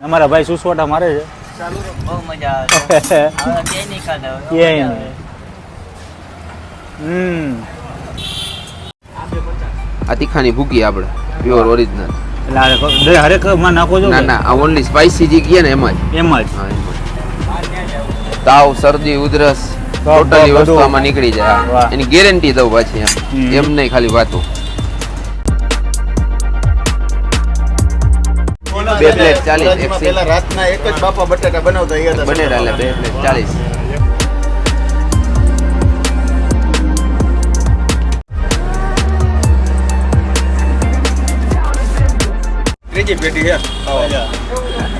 અમારા ભાઈ સુસવાટા મારે છે. બહુ મજા આવે છે. નહીં ખાધા ક્યાંય નહીં. હમ. આ તીખાની ભૂકી આપણે. પ્યોર ઓરિજિનલ એટલે હરેકમાં નાખો છો ના ના આ ઓનલી સ્પાઇસી જે કહીએ ને એમાં જ. જ. તાવ શરદી ઉધરસ ટોટલી વસ્તુ આમાં નીકળી જાય. એની ગેરંટી દઉં પાછી એમ. એમ નહીં ખાલી વાતો. બે પ્લેટ ચાલીસ એક પેલા રાતના એક જ બાપા બટાકા બનાવતા અહીંયા હતા બને ડાલે બે પ્લેટ ચાલીસ. ત્રીજી પેટી છે.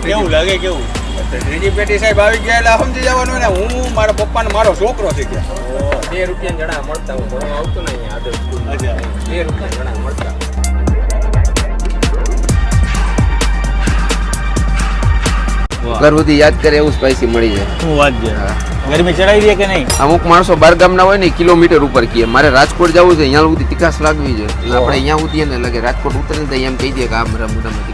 કેવું લાગે કેવું? ત્રીજી પેટી સાહેબ આવી ગયા એટલે સમજી જવાનું ને હું મારા પપ્પા ને મારો છોકરો થઈ કે. બે રૂપિયા જણા મળતા હું ભણવા આવતો નહીં આદર બે રૂપિયા જણા મળતા ઘર સુધી યાદ કરે એવું સ્પાઈસી મળી જાય. શું વાત છે? ગરમી ચડાવી દે કે નહીં? અમુક માણસો બાર ગામના હોય ને કિલોમીટર ઉપર કીએ મારે રાજકોટ જવું છે અહીંયા સુધી તિકાસ લાગવી એટલે આપણે અહીંયા સુધી ને લાગે રાજકોટ ઉતરે તો એમ કહી દે કે આ મારા મોઢામાં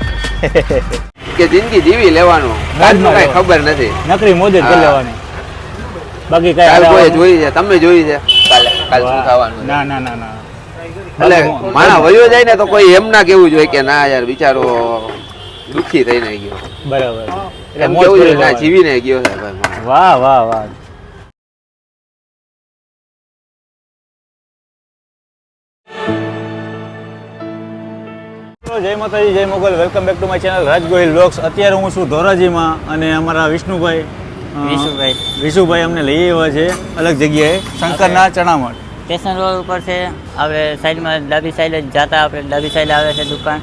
કે જિંદગી જીવી લેવાનું. કઈ ખબર નથી. નકરી મોજે જ કરી લેવાની. બાકી કઈ કાલ કોઈ જોઈ છે? તમે જોઈ છે? કાલે કાલ શું. ખાવાનું ના ના ના ના. એટલે માણા વયો જાય ને તો કોઈ એમ ના કેવું જોઈએ કે ના યાર બિચારો દુખી થઈને ગયો. બરાબર. એટલે મોજ કરી ના જીવીને ગયો છે ભાઈ વાહ વાહ વાહ. જય માતાજી જય Mogal. Welcome back to my channel Raj Gohil vlogs અત્યારે હું છું ધોરાજીમાં અને અમારા વિષ્ણુભાઈ વિષુભાઈ વિશુભાઈ. વિશુભાઈ અમને લઈ આવ્યા છે અલગ જગ્યાએ શંકરના ચણામઠ. સ્ટેશન રોડ ઉપર છે. આપણે સાઈડમાં ડાબી સાઈડ જ જતા આપણે ડાબી સાઈડ આવે છે દુકાન.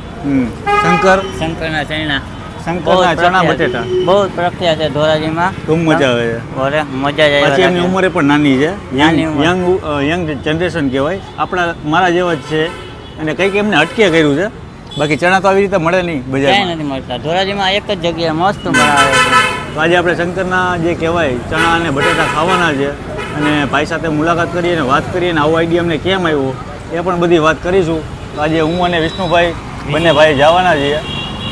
શંકર? શંકરના ચણા. શંકરના ચણા બટેટા. બહુ પ્રખ્યાત છે ધોરાજીમાં. ખૂબ મજા આવે છે. ઓરે મજા જ પાછી એમની ઉંમરે પણ નાની છે. યંગ યંગ જનરેશન કહેવાય. આપણા મારા જેવા જ છે. અને કંઈક એમને અટકે કર્યું છે. બાકી ચણા તો આવી રીતે મળે નહીં બજાર બજારમાં નથી મળતા. ધોરાજીમાં એક જ જગ્યાએ મસ્ત બનાવે છે. તો આજે આપણે શંકરના જે કહેવાય ચણા અને બટેટા ખાવાના છે. અને ભાઈ સાથે મુલાકાત કરીએ અને વાત કરીએ અને આવો આઈડિયા અમને કેમ આવ્યો એ પણ બધી વાત કરીશું. તો આજે હું અને વિષ્ણુભાઈ બંને ભાઈ જવાના છીએ.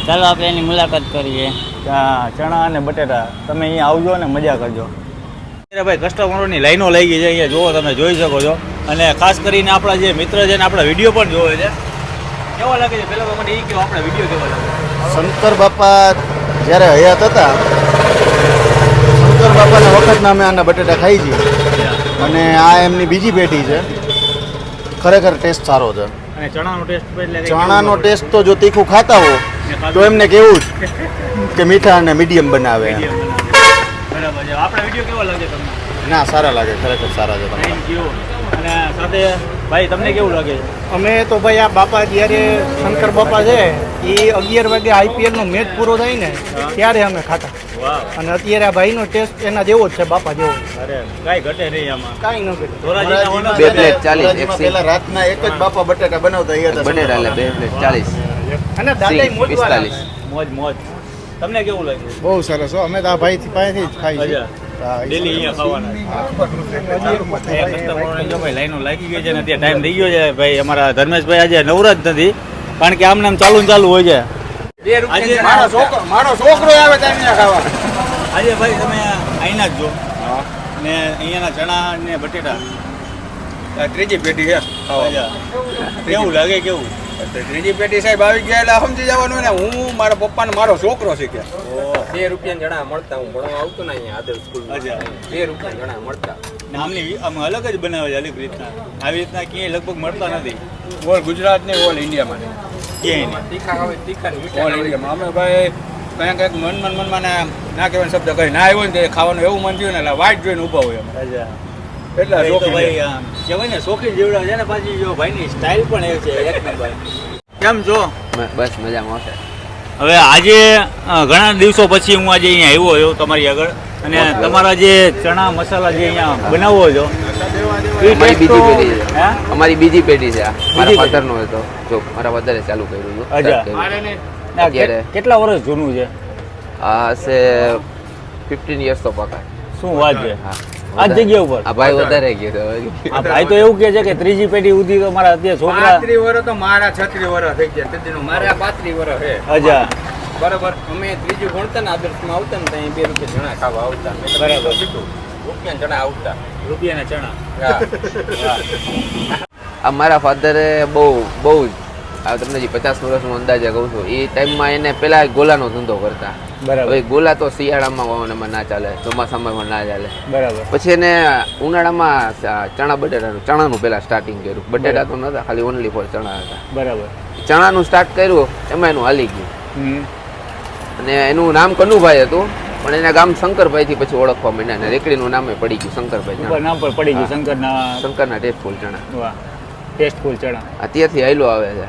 ચાલો આપણે એની મુલાકાત કરીએ. ત્યાં ચણા અને બટેટા. તમે અહીંયા આવજો અને મજા કરજો. અત્યારે ભાઈ કસ્ટમરોની લાઈનો લઈ ગઈ છે અહીંયા. જુઓ તમે જોઈ શકો છો. અને ખાસ કરીને આપણા જે મિત્ર છે ને આપણા વીડિયો પણ જોવે છે. કેવા લાગે છે? પેલા મને એ કહો આપણા વીડિયો કેવા લાગે? શંકર બાપા જ્યારે હયાત હતા શંકર બાપાના વખતના અમે આના બટેટા ખાઈ છીએ અને આ એમની બીજી પેટી છે. ખરેખર ટેસ્ટ સારો છે. અને ચણાનો ટેસ્ટ એટલે ચણાનો ટેસ્ટ તો જો તીખું ખાતા હો તો એમને કેવું જ કે મીઠા અને મીડિયમ બનાવે. બરાબર છે. આપણા વીડિયો કેવા લાગે તમને? ના સારા લાગે ખરેખર સારા છે તમારા. અને સાથે ભાઈ તમને કેવું લાગે? છે અમે તો ભાઈ આ બાપા જ્યારે શંકર બાપા છે એ અગિયાર વાગે આઈપીએલ નો મેચ પૂરો થાય ને ત્યારે અમે ખાતા. અને અત્યારે આ ભાઈનો ટેસ્ટ એના જેવો જ છે બાપા જેવો. અરે કાંઈ ઘટે નહીં આમાં. કાંઈ ન ઘટે. બે પ્લેટ ચાલીસ એક પેલા રાતના એક જ બાપા બટાકા બનાવતા એ હતા બને ડાલે બે પ્લેટ ચાલીસ. અને દાદા મોજ પિસ્તાલીસ. મોજ મોજ. તમને કેવું લાગે બહુ સરસ હો અમે તો આ ભાઈ પાસેથી જ ખાઈ અચ્છા. ડેલી અહીંયા ખાવાના લાઈનો લાગી ગઈ છે ને ત્યાં ટાઈમ થઈ ગયો છે. ભાઈ અમારા ધર્મેશભાઈ આજે નવરા જ નથી કારણ કે આમ ચાલુ ને ચાલુ હોય છે. આજે મારો છોકરો મારો છોકરો આવે ત્યાં ખાવા. આજે ભાઈ તમે અહીંના જ જો. ને અહીંયાના ચણા ને બટેટા. ત્રીજી પેટી છે. કેવું લાગે કેવું? ત્રીજી પેટી સાહેબ આવી ગયા એટલે સમજી જવાનું ને હું મારા પપ્પા ને મારો છોકરો છે કે. બે રૂપિયા જણા મળતા હું ભણવા આવતો ને અહીંયા આદર સ્કૂલ બે રૂપિયા જણા મળતા. નામની અમે અલગ જ બનાવે છે અલગ રીતના. આવી રીતના ક્યાંય લગભગ મળતા નથી. ઓલ ગુજરાત ને ઓલ ઇન્ડિયામાં ક્યાંય તીખા આવે તીખા ઓલ ઇન્ડિયામાં અમે ભાઈ કંઈક કંઈક મન મન મનમાં ના કહેવાનો શબ્દ કહી ના આવ્યો ને ખાવાનું એવું મન થયું ને એટલે વાઇટ જોઈને ઊભા હોય અમે. એટલા ભાઈ ભાઈ કહેવાય ને શોખીન જીવડા છે ને પાછી જો ભાઈની સ્ટાઇલ પણ એ છે એક નંબર. કેમ છો? બસ મજામાં છે હવે આજે ઘણા દિવસો પછી હું આજે અહીંયા આવ્યો છું તમારી આગળ. અને તમારા જે ચણા મસાલા જે અહીંયા બનાવો છો અમારી બીજી પેઢી છે. હે? અમારી બીજી પેઢી છે. મારા બીજી ફાધર નો હતો જો મારા ફાધરે ચાલુ કર્યું હતું. અત્યારે. કેટલા વર્ષ જૂનું છે? આ હશે ફિફ્ટીન યર્સ તો પાકા શું વાત છે? હા. આ જગ્યા ઉપર. આ ભાઈ વધારે ગયો આ ભાઈ તો એવું કે છે કે ત્રીજી પેઢી ઉધી તો મારા અત્યારે છોકરા પાંત્રીસ વર્ષ તો મારા છત્રી વર્ષ થઈ ગયા. તેથી મારા પાંત્રીસ વર્ષ હે અજા બરાબર. અમે ત્રીજું ભણતા ને આદર્શમાં આવતા ને ત્યાં બે રૂપિયા ચણા ખાવા આવતા. બરાબર. રૂપિયા ચણા આવતા. રૂપિયાના ચણા. આ મારા ફાધરે બહુ બહુ જ આ તમને જે પચાસ વર્ષનો અંદાજે કહું છું એ ટાઈમમાં એને પેલા ગોલાનો ધંધો કરતા. બરાબર. ગોલા તો શિયાળામાં ના ચાલે ચોમાસામાં પણ ના ચાલે. બરાબર. પછી એને ઉનાળામાં ચણા બટેટાનું ચણાનું પહેલાં સ્ટાર્ટિંગ કર્યું. બટેટા તો નતા ખાલી ઓનલી ફોર ચણા હતા. બરાબર. ચણાનું સ્ટાર્ટ કર્યું એમાં એનું હાલી ગયું. અને એનું નામ કનુભાઈ હતું પણ એના ગામ શંકરભાઈથી પછી ઓળખવા માંડ્યા અને રેકડીનું નામે પડી ગયું શંકરભાઈ નામ. પર પડી ગયું શંકરના શંકરના ટેસ્ટફુલ ચણા. ટેસ્ટફુલ ચણા. અત્યારથી ત્યાંથી હાયલો આવે છે.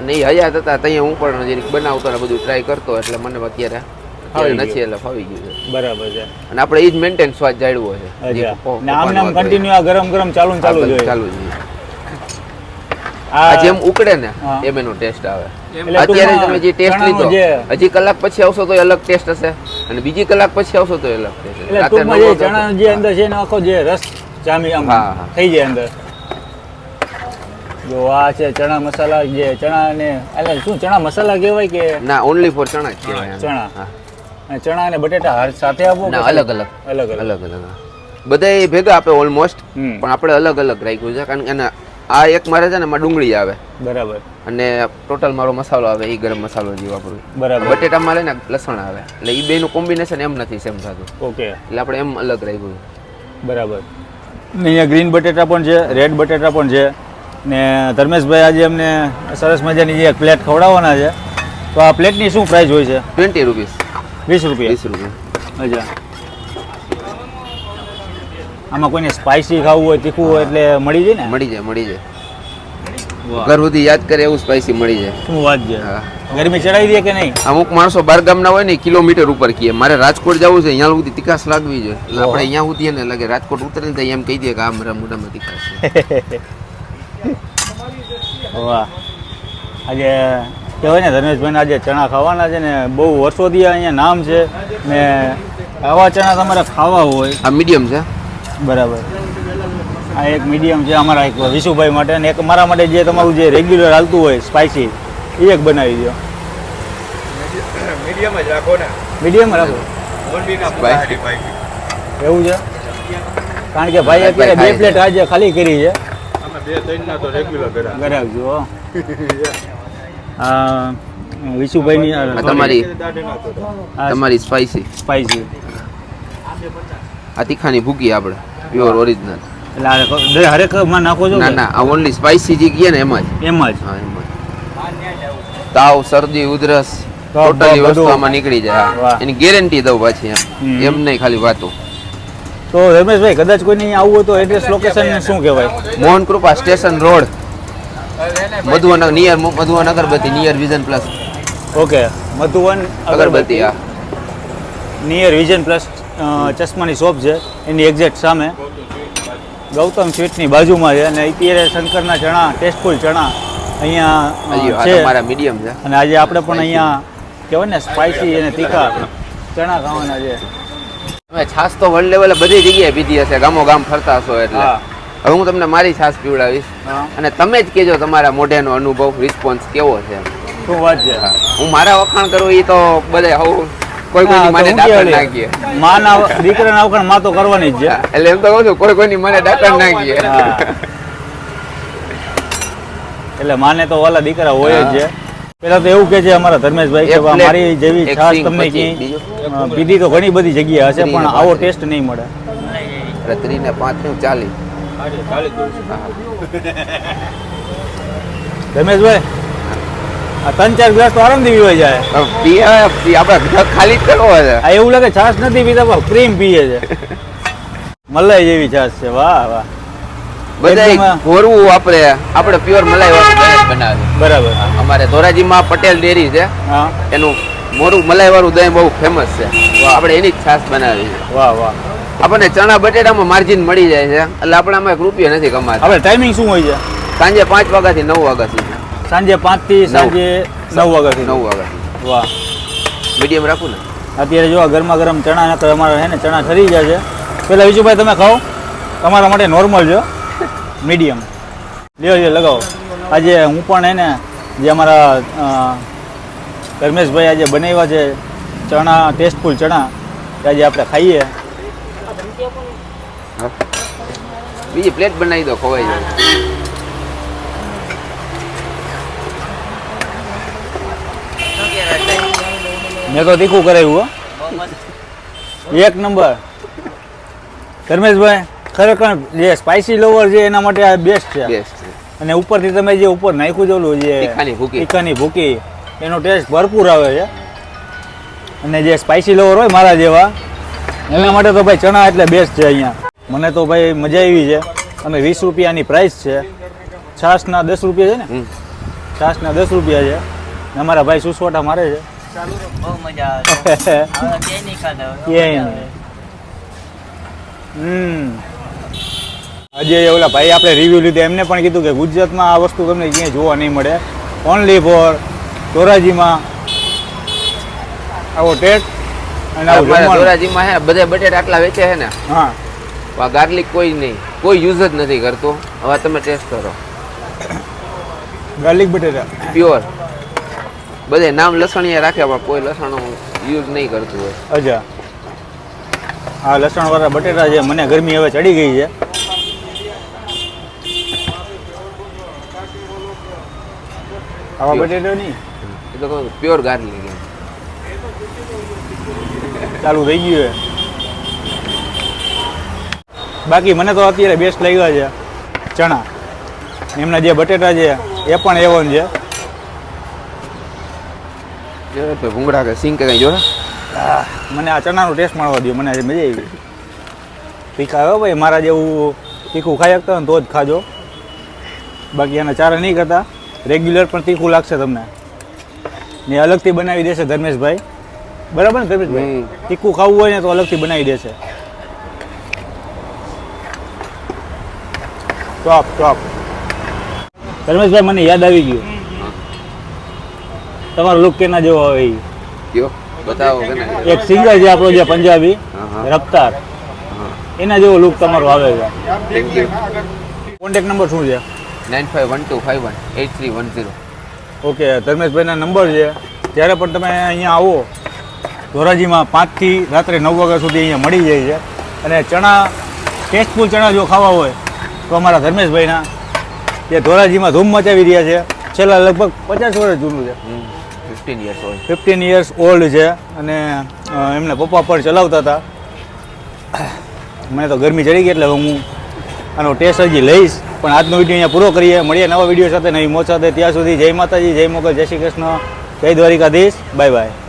અને એ હયાત હતા ત્યાં હું પણ જરીક બનાવતો ને બધું ટ્રાય કરતો એટલે મને અત્યારે ફાવી ગયું. નથી એટલે ફાવી ગયું છે બરાબર છે અને આપણે એ જ મેન્ટેન સ્વાદ જાળવો છે આમ નામ. કન્ટિન્યુ આ ગરમ ગરમ ચાલુ ચાલુ આ જોઈએ ચાલુ જોઈએ આ જેમ ઉકળે ને. એમ એનો ટેસ્ટ આવે અત્યારે તમે જે ટેસ્ટ લીધો હજી કલાક પછી આવશો તો અલગ ટેસ્ટ હશે અને બીજી કલાક પછી આવશો તો અલગ ટેસ્ટ રાતે જે ચણા જે અંદર છે એનો આખો જે રસ જામી આમ. થઈ જાય અંદર જો આ છે ચણા મસાલા જે ચણા ને એટલે શું ચણા મસાલા કહેવાય કે ના ઓનલી ફોર ચણા જ કહેવાય આને. ચણા. ચણા અને બટેટા હાર સાથે આપો ના અલગ અલગ. અલગ અલગ. અલગ અલગ બધા ભેગા આપે ઓલમોસ્ટ પણ આપણે અલગ અલગ રાખ્યું છે. કારણ કે એના આ એક મારે છે ને એમાં ડુંગળી આવે. બરાબર. અને ટોટલ મારો મસાલો આવે એ ગરમ મસાલો જે વાપરું. બરાબર. બટેટામાં લે ને લસણ આવે. એટલે એ બેનું કોમ્બિનેશન એમ નથી સેમ થતું. ઓકે. એટલે આપણે એમ અલગ રાખ્યું. બરાબર. ને અહીંયા ગ્રીન બટેટા પણ છે રેડ બટેટા પણ છે. ને ધર્મેશભાઈ આજે અમને સરસ મજાની જે એક પ્લેટ ખવડાવવાના છે. તો આ પ્લેટની શું પ્રાઇસ હોય છે? ટ્વેન્ટી રૂપીસ વીસ રૂપિયા. વીસ રૂપિયા. અચ્છા. આમાં કોઈને સ્પાઇસી ખાવું હોય તીખું હોય એટલે મળી જાય ને? મળી જાય મળી જાય. ઘર સુધી યાદ કરે એવું સ્પાઇસી મળી જાય. શું વાત છે? ગરમી ચડાવી દે કે નહીં? અમુક માણસો બાર ગામના હોય ને કિલોમીટર ઉપર કીએ. મારે રાજકોટ જવું છે અહીંયા સુધી તિકાસ લાગવી જોઈએ આપણે અહીંયા સુધી એને લાગે રાજકોટ ઉતરે ને તો એમ કહી દે કે આ મારા મોઢામાં તીખાસ છે. વાહ. આજે કહેવાય ને ધર્મેશભાઈને આજે ચણા ખાવાના છે ને બહુ વર્ષોથી અહીંયા નામ છે ને આવા ચણા તમારે ખાવા હોય. આ મીડિયમ છે? બરાબર. આ એક મીડિયમ છે અમારા એક વિશુભાઈ માટે અને એક મારા માટે જે તમારું જે રેગ્યુલર હાલતું હોય સ્પાઇસી એ એક બનાવી દો મીડિયમ જ રાખો ને. મીડિયમ રાખો. એવું છે? કારણ કે ભાઈ અત્યારે બે પ્લેટ આજે ખાલી કરી છે. અમે બે ત્રણ ના તો રેગ્યુલર આ વિશુભાઈની તમારી તમારી સ્પાઈસી સ્પાઇસી આ તીખાની ભૂકી આપણે પ્યોર ઓરિજિનલ એટલે હરેકમાં નાખો છો ના ના આ ઓનલી સ્પાઈસી જે કહીએ ને એમાં જ. એમ જ. હા એમાં જ. તાવ શરદી ઉધરસ ટોટલી. વસ્તુ આમાં નીકળી જાય એની ગેરંટી દઉં પાછી એમ. એમ નહીં ખાલી વાતો. તો રમેશભાઈ કદાચ કોઈને નહીં આવવું હોય તો એડ્રેસ લોકેશન શું કહેવાય? Mohan Krupa station road. Madhuvan near Madhuvan Agarbatti near Vision Plus okay Madhuvan Agarbatti હા. નિયર વિઝન પ્લસ ચશ્માની શોપ છે એની એક્ઝેક્ટ સામે. ગૌતમ સ્વીટની બાજુમાં છે અને અત્યારે શંકરના ચણા ટેસ્ટફુલ ચણા અહીંયા છે. મારા મીડિયમ છે. અને આજે આપણે પણ અહીંયા કહેવાય ને સ્પાઇસી અને તીખા ચણા ખાવાના છે. તમે છાશ તો વર્લ્ડ લેવલે બધી જગ્યાએ પીધી હશે ગામો ગામ ફરતા હશો એટલે. હવે હું તમને મારી છાશ પીવડાવીશ. અને તમે જ કહેજો તમારા મોઢેનો અનુભવ રિસ્પોન્સ કેવો છે. શું વાત છે? હું. મારા વખાણ કરું એ તો બધે હું કોઈ કોઈ મને ડાકણ નાખીએ. માના દીકરાના વખાણમાં તો કરવાની જ છે. એટલે એમ તો કહું છું કોઈ કોઈની મને ડાકણ નાખીએ. એટલે માને તો વાલા દીકરા હોય જ છે. પેલા તો એવું કે છે અમારા ધર્મેશભાઈ કે મારી જેવી છાશ તમને પીધી તો ઘણી બધી જગ્યા હશે પણ આવો ટેસ્ટ નહીં મળે. ને પાંચનું ચાલી ધર્મેશભાઈ આ ત્રણ ચાર ગ્લાસ તો આરામથી પીવાઈ જાય. પીએ- આપણે ખાલી જ કરવો છે. આ એવું લાગે છાશ નથી પીતા પણ ક્રીમ પીએ છે. મલાઈ જેવી છાશ છે વાહ વાહ. બધા ઘોરવું આપણે આપણે પ્યોર મલાઈ વાળું દહીં બનાવીએ. બરાબર. અમારે ધોરાજીમાં પટેલ ડેરી છે. એનું મોરું મલાઈ વાળું દહીં બહુ ફેમસ છે. આપણે એની જ છાશ બનાવી છે વાહ વાહ. આપણને ચણા બટેટામાં માર્જિન મળી જાય છે. એટલે આપણે આમાં એક રૂપિયા નથી કમાતા. હવે ટાઈમિંગ શું હોય છે? સાંજે પાંચ વાગ્યાથી નવ વાગ્યા સુધી સાંજે પાંચથી સાંજે નવ વાગ્યા નવ સુધી વાહ. મીડિયમ રાખું ને. અત્યારે જો ગરમા ગરમ ચણા નકર અમારે હે ને ચણા ઠરી જાય છે. પેલા વિજુભાઈ તમે ખાઓ. તમારા માટે નોર્મલ છે. મીડિયમ. લ્યો લ્યો લગાવો. આજે હું પણ હે ને જે અમારા ધર્મેશભાઈ આજે બનાવ્યા છે ચણા ટેસ્ટફુલ ચણા આજે આપણે ખાઈએ. બીજી પ્લેટ બનાવી દો ખવાઈ જાય. મેં તો તીખું કરાવ્યું હો. એક નંબર. ધર્મેશભાઈ ખરેખર જે સ્પાઇસી લોવર છે એના માટે આ બેસ્ટ છે. બેસ્ટ અને ઉપરથી તમે જે ઉપર નાખ્યું છે ઓલું જે. તીખાની ભૂકી. એનો ટેસ્ટ ભરપૂર આવે છે. અને જે સ્પાઇસી લોવર હોય મારા જેવા એના માટે તો ભાઈ ચણા એટલે બેસ્ટ છે અહીંયા. મને તો ભાઈ મજા આવી છે. અને વીસ રૂપિયાની પ્રાઇસ છે. છાશના દસ રૂપિયા છે ને? હમ. છાશના દસ રૂપિયા છે. અમારા ભાઈ સુસવાટા મારે છે. બહુ મજા આવે. ક્યાંય ખાધા ક્યાંય હમ. આજે ઓલા ભાઈ આપણે રિવ્યુ લીધો. એમને પણ કીધું કે ગુજરાતમાં આ વસ્તુ તમને ક્યાંય જોવા નહીં મળે. ઓનલી ફોર ધોરાજીમાં. આવો ટેટ ધોરાજીમાં હે બધા બટેટા આટલા વેચે છે ને. હા. ગાર્લિક કોઈ નહીં. કોઈ યુઝ જ નથી કરતો. હવે તમે ટેસ્ટ કરો. ગાર્લિક બટેટા. પ્યોર. બધે નામ લસણીયા રાખે પણ કોઈ લસણ યુઝ નહીં કરતું હોય. અજા આ લસણવાળા બટેટા છે મને ગરમી હવે ચડી ગઈ છે. આવા બટેટા નહીં એ તો પ્યોર ગાર્લિક ચાલુ થઈ ગયું બાકી મને તો અત્યારે બેસ્ટ લાગ્યા છે ચણા. એમના જે બટેટા છે એ પણ એવન છે. ભૂંગળા કે સિંગ કઈ જો મને આ ચણાનો ટેસ્ટ મળવા દો મને આજે મજા આવી. તીખા આવ્યો ભાઈ મારા જેવું તીખું ખાઈ શકતા ને તો જ ખાજો. બાકી એના ચારા નહીં કરતા રેગ્યુલર પણ તીખું લાગશે તમને. ને અલગથી બનાવી દેશે ધર્મેશભાઈ. બરાબર ને ધર્મેશભાઈ તીખું ખાવું હોય ને તો અલગથી બનાવી દેશે ટોપ ટોપ ધર્મેશભાઈ મને યાદ આવી ગયું તમારો લુક કેના જેવો આવે? કયો બતાવો એક સિંગર છે આપણો જે પંજાબી. રફતાર એના જેવો લુક તમારો આવે છે થેન્ક કોન્ટેક નંબર શું છે nine five one two five one eight three one zero okay ધર્મેશભાઈના number છે જ્યારે પણ તમે અહીંયા આવો ધોરાજીમાં પાંચથી રાત્રે નવ વાગ્યા સુધી અહીંયા મળી જાય છે. અને ચણા ટેસ્ટફુલ ચણા જો ખાવા હોય તો અમારા ધર્મેશભાઈના જે ધોરાજીમાં ધૂમ મચાવી રહ્યા છે. છેલ્લા લગભગ પચાસ વર્ષ જૂનું છે. Fifteen years old fifteen years old છે. અને એમના પપ્પા પણ ચલાવતા હતા. મને તો ગરમી ચડી ગઈ એટલે હું આનો ટેસ્ટ હજી લઈશ. પણ આજનો વીડિયો અહીંયા પૂરો કરીએ. મળીએ નવા વીડિયો સાથે. નવી મોત સાથે ત્યાં સુધી જય માતાજી જય મોગલ જય શ્રી કૃષ્ણ જય દ્વારિકાધીશ. Bye bye.